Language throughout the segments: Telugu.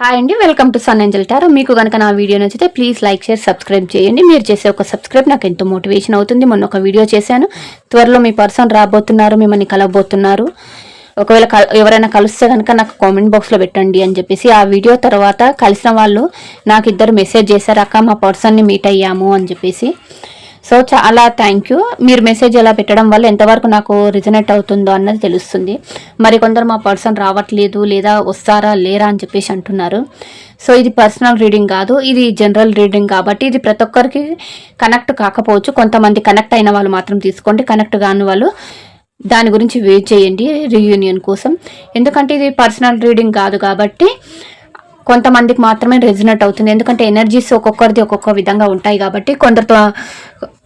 హాయ్ అండి welcome to Sun Angel Tarot మీకు కనుక నా వీడియో నచ్చితే ప్లీజ్ లైక్ షేర్ సబ్స్క్రైబ్ చేయండి. మీరు చేసే ఒక సబ్స్క్రైబ్ నాకు ఎంతో మోటివేషన్ అవుతుంది. మొన్న ఒక వీడియో చేశాను. త్వరలో మీ పర్సన్ రాబోతున్నారు మిమ్మల్ని కలవబోతున్నారు. ఒకవేళ ఎవరైనా కలిస్తే కనుక నాకు కామెంట్ బాక్స్లో పెట్టండి అని చెప్పేసి ఆ వీడియో తర్వాత కలిసిన వాళ్ళు నాకు ఇద్దరు మెసేజ్ చేశారు అక్క మా పర్సన్ని మీట్ అయ్యాము అని చెప్పేసి. సో చాలా థ్యాంక్ యూ మీరు మెసేజ్ ఎలా పెట్టడం వల్ల ఎంతవరకు నాకు రిజనేట్ అవుతుందో అన్నది తెలుస్తుంది. మరి కొందరు మా పర్సన్ రావట్లేదు లేదా వస్తారా లేరా అని చెప్పేసి అంటున్నారు. సో ఇది పర్సనల్ రీడింగ్ కాదు ఇది జనరల్ రీడింగ్ కాబట్టి ఇది ప్రతి ఒక్కరికి కనెక్ట్ కాకపోవచ్చు. కొంతమంది కనెక్ట్ అయిన వాళ్ళు మాత్రం తీసుకోండి. కనెక్ట్ కాని వాళ్ళు దాని గురించి వెయిట్ చేయండి రీయూనియన్ కోసం. ఎందుకంటే ఇది పర్సనల్ రీడింగ్ కాదు కాబట్టి కొంతమందికి మాత్రమే రెజినెట్ అవుతుంది. ఎందుకంటే ఎనర్జీస్ ఒక్కొక్కరిది ఒక్కొక్క విధంగా ఉంటాయి కాబట్టి కొందరితో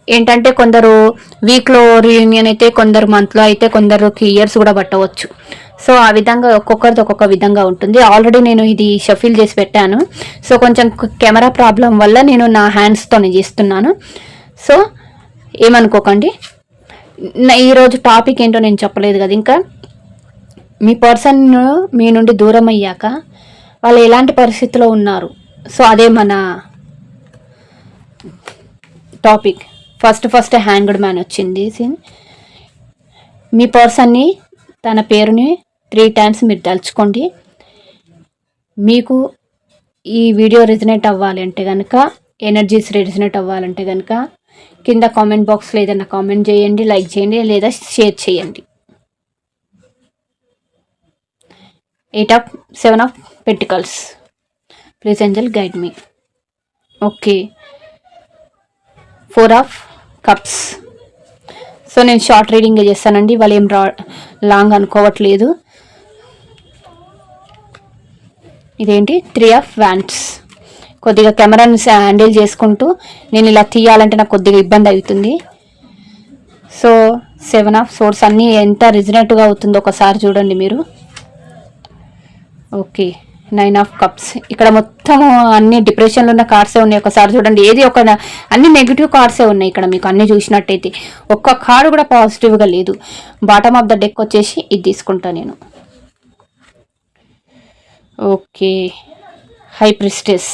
ఏంటంటే కొందరు వీక్లో రియూనియన్ అయితే కొందరు మంత్లో అయితే కొందరుకి ఇయర్స్ కూడా పట్టవచ్చు. సో ఆ విధంగా ఒక్కొక్కరిది ఒక్కొక్క విధంగా ఉంటుంది. ఆల్రెడీ నేను ఇది షఫిల్ చేసి పెట్టాను. సో కొంచెం కెమెరా ప్రాబ్లం వల్ల నేను నా హ్యాండ్స్తోనే చేస్తున్నాను. సో ఏమనుకోకండి. నా- ఈరోజు టాపిక్ ఏంటో నేను చెప్పలేదు కదా ఇంకా. మీ పర్సన్ మీ నుండి దూరం అయ్యాక వాళ్ళు ఎలాంటి పరిస్థితిలో ఉన్నారు? సో అదే మన topic first first hanged man వచ్చింది మీ పర్సన్ని తన పేరుని త్రీ టైమ్స్ మీరు తలుచుకోండి. మీకు ఈ వీడియో రిజనేట్ అవ్వాలి అంటే కనుక ఎనర్జీస్ రిజనేట్ అవ్వాలంటే కనుక కింద కామెంట్ బాక్స్లో ఏదైనా కామెంట్ చేయండి లైక్ చేయండి లేదా షేర్ చేయండి. Eight of seven of pentacles please angel guide me okay four of cups so నేను షార్ట్ రీడింగ్ చేస్తానండి. వాళ్ళు ఏం రా లాంగ్ అనుకోవట్లేదు. ఇదేంటి? త్రీ ఆఫ్ వ్యాంట్స్ కొద్దిగా కెమెరాని హ్యాండిల్ చేసుకుంటూ నేను ఇలా తీయాలంటే నాకు కొద్దిగా ఇబ్బంది అవుతుంది. సో సెవెన్ ఆఫ్ సోర్స్ అన్నీ ఎంత రిజనెట్గా అవుతుందో ఒకసారి చూడండి మీరు. ఓకే నైన్ ఆఫ్ కప్స్ ఇక్కడ మొత్తం అన్ని డిప్రెషన్లో ఉన్న కార్డ్సే ఉన్నాయి. ఒకసారి చూడండి. ఏది ఒక అన్ని నెగిటివ్ కార్డ్సే ఉన్నాయి ఇక్కడ మీకు అన్ని చూసినట్టయితే. ఒక్క కార్డు కూడా పాజిటివ్గా లేదు. బాటమ్ ఆఫ్ ద డెక్ వచ్చేసి ఇది తీసుకుంటా నేను. ఓకే. హై ప్రిస్టెస్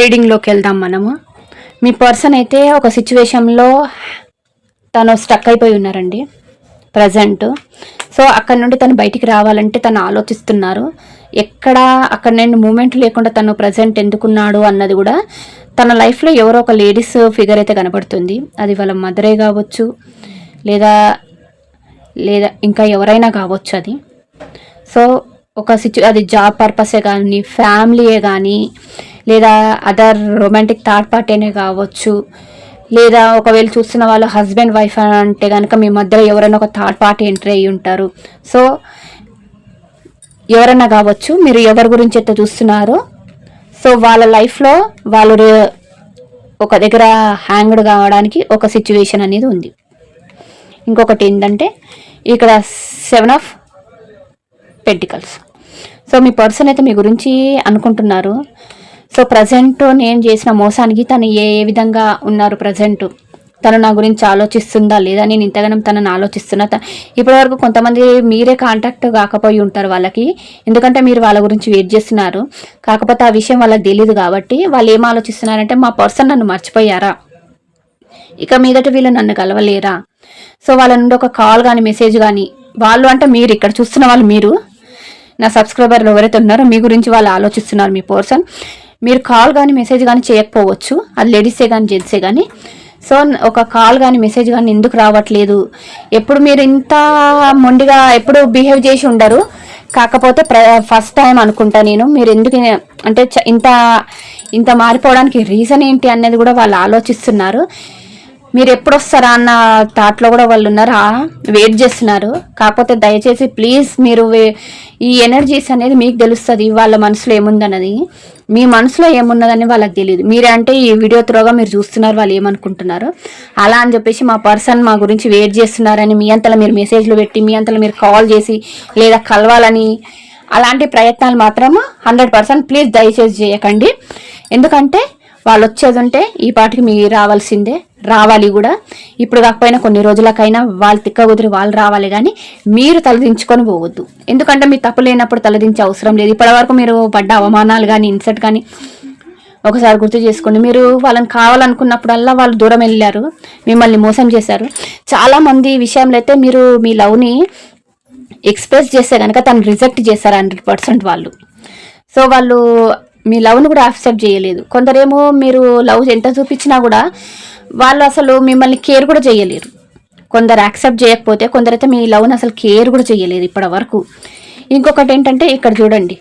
రీడింగ్లోకి వెళ్దాం మనము. మీ పర్సన్ అయితే ఒక సిచ్యువేషన్లో తను స్టక్ అయిపోయి ఉన్నారండి. ప్రజెంట్ సో అక్కడ నుండి తను బయటికి రావాలంటే తను ఆలోచిస్తున్నారు. ఎక్కడ అక్కడ నేను మూమెంట్ లేకుండా తను ప్రజెంట్ ఎందుకున్నాడు అన్నది కూడా తన లైఫ్లో ఎవరో ఒక లేడీస్ ఫిగర్ అయితే కనబడుతుంది అది వాళ్ళ మదరే కావచ్చు లేదా లేదా ఇంకా ఎవరైనా కావచ్చు అది. సో ఒక సిచ్యు అది జాబ్ పర్పసే కానీ ఫ్యామిలీయే కానీ లేదా అదర్ రొమాంటిక్ థర్డ్ పార్టీనే కావచ్చు లేదా ఒకవేళ చూస్తున్న వాళ్ళు హస్బెండ్ వైఫ్ అంటే కనుక మీ మధ్యలో ఎవరైనా ఒక థర్డ్ పార్టీ ఎంట్రీ అయ్యి ఉంటారు. సో ఎవరైనా కావచ్చు మీరు ఎవరి గురించి అయితే చూస్తున్నారో సో వాళ్ళ లైఫ్లో వాళ్ళు ఒక దగ్గర హ్యాంగ్డ్ కావడానికి ఒక సిచ్యువేషన్ అనేది ఉంది. ఇంకొకటి ఏంటంటే ఇక్కడ సెవెన్ ఆఫ్ పెంటికల్స్ సో మీ పర్సన్ అయితే మీ గురించి అనుకుంటున్నారు. సో ప్రజెంట్ నేను చేసిన మోసానికి తను ఏ ఏ విధంగా ఉన్నారు ప్రజెంట్? తను నా గురించి ఆలోచిస్తుందా లేదా? నేను ఇంతగానం తనని ఆలోచిస్తున్నా. త- ఇప్పటివరకు కొంతమంది మీరే కాంటాక్ట్ కాకపోయి ఉంటారు వాళ్ళకి. ఎందుకంటే మీరు వాళ్ళ గురించి వెయిట్ చేస్తున్నారు. కాకపోతే ఆ విషయం వాళ్ళకి తెలియదు కాబట్టి వాళ్ళు ఏం ఆలోచిస్తున్నారంటే మా పర్సన్ నన్ను మర్చిపోయారా? ఇక మీదట వీళ్ళు నన్ను కలవలేరా? సో వాళ్ళ నుండి ఒక కాల్ కానీ మెసేజ్ కానీ వాళ్ళు అంటే మీరు ఇక్కడ చూస్తున్న వాళ్ళు మీరు నా సబ్స్క్రైబర్లు ఎవరైతే ఉన్నారో మీ గురించి వాళ్ళు ఆలోచిస్తున్నారు మీ పర్సన్. మీరు కాల్ కానీ మెసేజ్ కానీ చేయకపోవచ్చు. అది లేడీసే కానీ జెంట్సే కానీ సో ఒక కాల్ కానీ మెసేజ్ కానీ ఎందుకు రావట్లేదు? ఎప్పుడు మీరు ఇంత మొండిగా ఎప్పుడు బిహేవ్ చేసి ఉండరు. కాకపోతే ప్ర ఫస్ట్ టైం అనుకుంటా నేను. మీరు ఎందుకు అంటే చ- ఇంత ఇంత మారిపోవడానికి రీజన్ ఏంటి అనేది కూడా వాళ్ళు ఆలోచిస్తున్నారు. మీరు ఎప్పుడు వస్తారా అన్న థాట్లో కూడా వాళ్ళు ఉన్నారు వెయిట్ చేస్తున్నారు. కాకపోతే దయచేసి ప్లీజ్ మీరు వే- ఈ ఎనర్జీస్ అనేది మీకు తెలుస్తుంది వాళ్ళ మనసులో ఏముందన్నది. మీ మనసులో ఏమున్నదని వాళ్ళకి తెలియదు మీరే అంటే ఈ వీడియో త్రోగా మీరు చూస్తున్నారు వాళ్ళు ఏమనుకుంటున్నారు. అలా అని చెప్పేసి మా పర్సన్ మా గురించి వెయిట్ చేస్తున్నారని మీ అంతలో మీరు మెసేజ్లు పెట్టి మీ అంతలో మీరు కాల్ చేసి లేదా కలవాలని అలాంటి ప్రయత్నాలు మాత్రం హండ్రెడ్ పర్సెంట్ ప్లీజ్ దయచేసి చేయకండి. ఎందుకంటే వాళ్ళు వచ్చేది ఉంటే ఈ పాటికి మీరు రావాల్సిందే. రావాలి కూడా. ఇప్పుడు కాకపోయినా కొన్ని రోజులకైనా వాళ్ళు తిక్క కుదిరి వాళ్ళు రావాలి కానీ మీరు తలదించుకొని పోవద్దు. ఎందుకంటే మీ తప్పు లేనప్పుడు తలదించే అవసరం లేదు. ఇప్పటివరకు మీరు పడ్డ అవమానాలు కానీ ఇన్సర్ట్ కానీ ఒకసారి గుర్తు చేసుకోండి. మీరు వాళ్ళని కావాలనుకున్నప్పుడల్లా వాళ్ళు దూరం వెళ్ళారు. మిమ్మల్ని మోసం చేశారు. చాలామంది విషయంలో అయితే మీరు మీ లవ్ని ఎక్స్ప్రెస్ చేస్తే కనుక తను రిజెక్ట్ చేశారు హండ్రెడ్ పర్సెంట్ వాళ్ళు. సో వాళ్ళు మీ లవ్ను కూడా యాక్సెప్ట్ చేయలేదు. కొందరేమో మీరు లవ్ ఎంత చూపించినా కూడా వాళ్ళు అసలు మిమ్మల్ని కేర్ కూడా చేయలేరు. కొందరు యాక్సెప్ట్ చేయకపోతే కొందరైతే మీ లవ్ని అసలు కేర్ కూడా చేయలేరు ఇప్పటి వరకు ఇంకొకటి ఏంటంటే ఇక్కడ చూడండి.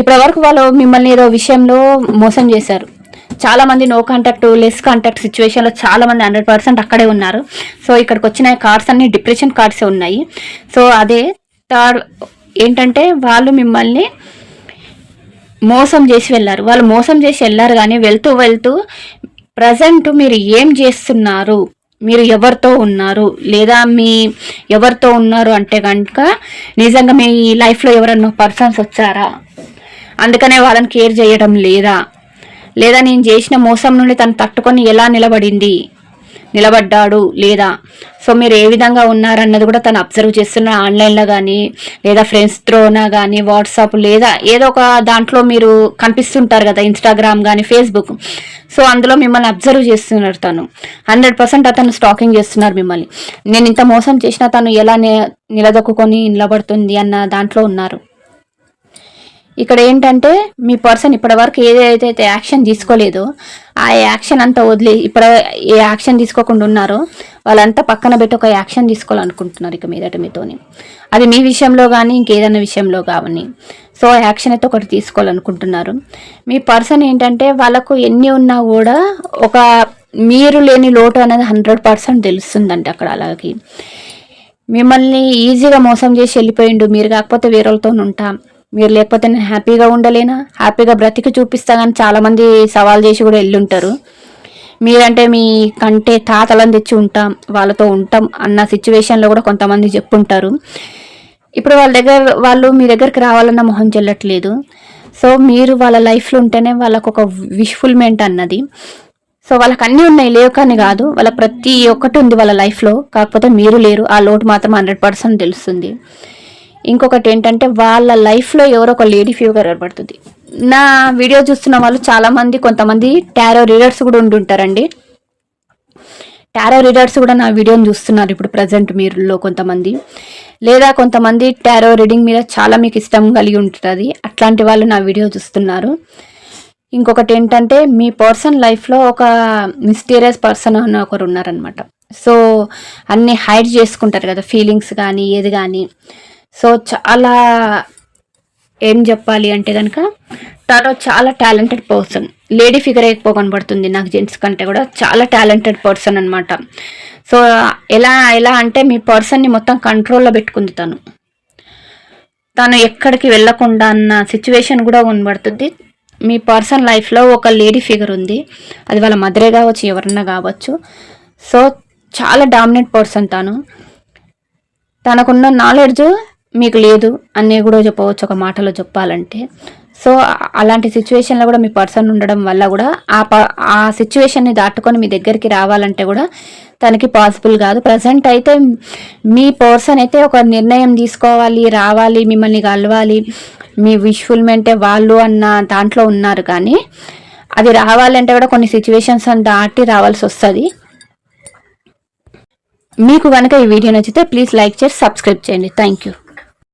ఇప్పటి వరకు వాళ్ళు మిమ్మల్ని ఏదో విషయంలో మోసం చేశారు. చాలామంది నో కాంటాక్ట్ లెస్ కాంటాక్ట్ సిచ్యువేషన్లో చాలా మంది హండ్రెడ్ పర్సెంట్ అక్కడే ఉన్నారు. సో ఇక్కడికి వచ్చిన కార్డ్స్ అన్ని డిప్రెషన్ కార్డ్సే ఉన్నాయి. సో అదే థర్డ్ ఏంటంటే వాళ్ళు మిమ్మల్ని మోసం చేసి వెళ్ళారు. వాళ్ళు మోసం చేసి వెళ్ళారు కానీ వెళ్తూ వెళ్తూ ప్రజెంట్ మీరు ఏం చేస్తున్నారు? మీరు ఎవరితో ఉన్నారు? లేదా మీ ఎవరితో ఉన్నారు అంటే కనుక నిజంగా మీ లైఫ్లో ఎవరన్నా పర్సన్స్ వచ్చారా? అందుకనే వాళ్ళని కేర్ చేయడం లేదా? లేదా నేను చేసిన మోసం నుండి తను తట్టుకొని ఎలా నిలబడింది? నిలబడ్డాడు లేదా? సో మీరు ఏ విధంగా ఉన్నారన్నది కూడా తను అబ్జర్వ్ చేస్తున్న ఆన్లైన్లో కానీ లేదా ఫ్రెండ్స్ త్రోనా కానీ వాట్సాప్ లేదా ఏదో ఒక దాంట్లో మీరు కనిపిస్తుంటారు కదా ఇన్స్టాగ్రామ్ కానీ ఫేస్బుక్. సో అందులో మిమ్మల్ని అబ్జర్వ్ చేస్తున్నారు తను. హండ్రెడ్ పర్సెంట్ అతను స్టాకింగ్ చేస్తున్నారు మిమ్మల్ని. నేను ఇంత మోసం చేసినా తను ఎలా నిలదొక్కుని నిలబడుతుంది అన్న దాంట్లో ఉన్నారు. ఇక్కడ ఏంటంటే మీ పర్సన్ ఇప్పటివరకు ఏదైతే యాక్షన్ తీసుకోలేదో ఆ యాక్షన్ అంతా వదిలే ఇప్పుడు ఏ యాక్షన్ తీసుకోకుండా ఉన్నారో వాళ్ళంతా పక్కన పెట్టి ఒక యాక్షన్ తీసుకోవాలనుకుంటున్నారు ఇక మీదట మీతోని. అది మీ విషయంలో కానీ ఇంకేదైనా విషయంలో కావని. సో యాక్షన్ అయితే ఒకటి తీసుకోవాలనుకుంటున్నారు. మీ పర్సన్ ఏంటంటే వాళ్ళకు ఎన్ని ఉన్నా కూడా ఒక మీరు లేని లోటు అనేది హండ్రెడ్ పర్సెంట్ తెలుస్తుందండి అక్కడ అలాగే మిమ్మల్ని ఈజీగా మోసం చేసి వెళ్ళిపోయిండు మీరు కాకపోతే వేరేలతో ఉంటాం. మీరు లేకపోతే నేను హ్యాపీగా ఉండలేనా? హ్యాపీగా బ్రతికి చూపిస్తా కానీ చాలామంది సవాల్ చేసి కూడా వెళ్ళుంటారు. మీరంటే మీ కంటే తాతలను తెచ్చి ఉంటాం వాళ్ళతో ఉంటాం అన్న సిచ్యువేషన్లో కూడా కొంతమంది చెప్పుంటారు. ఇప్పుడు వాళ్ళ దగ్గర వాళ్ళు మీ దగ్గరికి రావాలన్న మొహం చెల్లట్లేదు. సో మీరు వాళ్ళ లైఫ్లో ఉంటేనే వాళ్ళకు ఒక విష్ఫుల్మెంట్ అన్నది. సో వాళ్ళకి అన్నీ ఉన్నాయి లేవు కానీ కాదు. వాళ్ళ ప్రతి ఒక్కటి ఉంది వాళ్ళ లైఫ్లో. కాకపోతే మీరు లేరు. ఆ లోటు మాత్రం హండ్రెడ్ పర్సెంట్ తెలుస్తుంది. ఇంకొకటి ఏంటంటే వాళ్ళ లైఫ్లో ఎవరో ఒక లేడీ ఫీవర్ ఏర్పడుతుంది నా వీడియో చూస్తున్న వాళ్ళు చాలామంది కొంతమంది టారో రీడర్స్ కూడా ఉంటుంటారండి టారో రీడర్స్ కూడా నా వీడియోని చూస్తున్నారు ఇప్పుడు ప్రజెంట్ మీరులో కొంతమంది. లేదా కొంతమంది టారో రీడింగ్ మీద చాలా మీకు ఇష్టం కలిగి ఉంటుంది అట్లాంటి వాళ్ళు నా వీడియో చూస్తున్నారు. ఇంకొకటి ఏంటంటే మీ పర్సన్ లైఫ్లో ఒక మిస్టీరియస్ పర్సన్ అని ఒకరు ఉన్నారనమాట సో అన్నీ హైడ్ చేసుకుంటారు కదా ఫీలింగ్స్ కానీ ఏది కానీ. సో చాలా ఏం చెప్పాలి అంటే కనుక తను చాలా టాలెంటెడ్ పర్సన్ లేడీ ఫిగర్ అయిపో కనబడుతుంది నాకు జెంట్స్ కంటే కూడా. చాలా టాలెంటెడ్ పర్సన్ అనమాట సో ఎలా ఎలా అంటే మీ పర్సన్ని మొత్తం కంట్రోల్లో పెట్టుకుంది తను. తను ఎక్కడికి వెళ్ళకుండా అన్న సిచ్యువేషన్ కూడా కనబడుతుంది. మీ పర్సన్ లైఫ్లో ఒక లేడీ ఫిగర్ ఉంది. అది వాళ్ళ మదరే కావచ్చు ఎవరన్నా కావచ్చు. సో చాలా డామినెంట్ పర్సన్ తను. తనకున్న నాలెడ్జ్ మీకు లేదు అన్నీ కూడా చెప్పవచ్చు ఒక మాటలో చెప్పాలంటే. సో అలాంటి సిచ్యువేషన్లో కూడా మీ పర్సన్ ఉండడం వల్ల కూడా ఆ ప ఆ సిచ్యువేషన్ని దాటుకొని మీ దగ్గరికి రావాలంటే కూడా తనకి పాసిబుల్ కాదు. ప్రజెంట్ అయితే మీ పర్సన్ అయితే ఒక నిర్ణయం తీసుకోవాలి రావాలి మిమ్మల్ని కలవాలి మీ విష్ఫుల్మెంటే వాళ్ళు అన్న దాంట్లో ఉన్నారు కానీ అది రావాలంటే కూడా కొన్ని సిచ్యువేషన్స్ దాటి రావాల్సి వస్తుంది. మీకు కనుక ఈ వీడియో నచ్చితే ప్లీజ్ లైక్ చేసి సబ్స్క్రైబ్ చేయండి. Thank you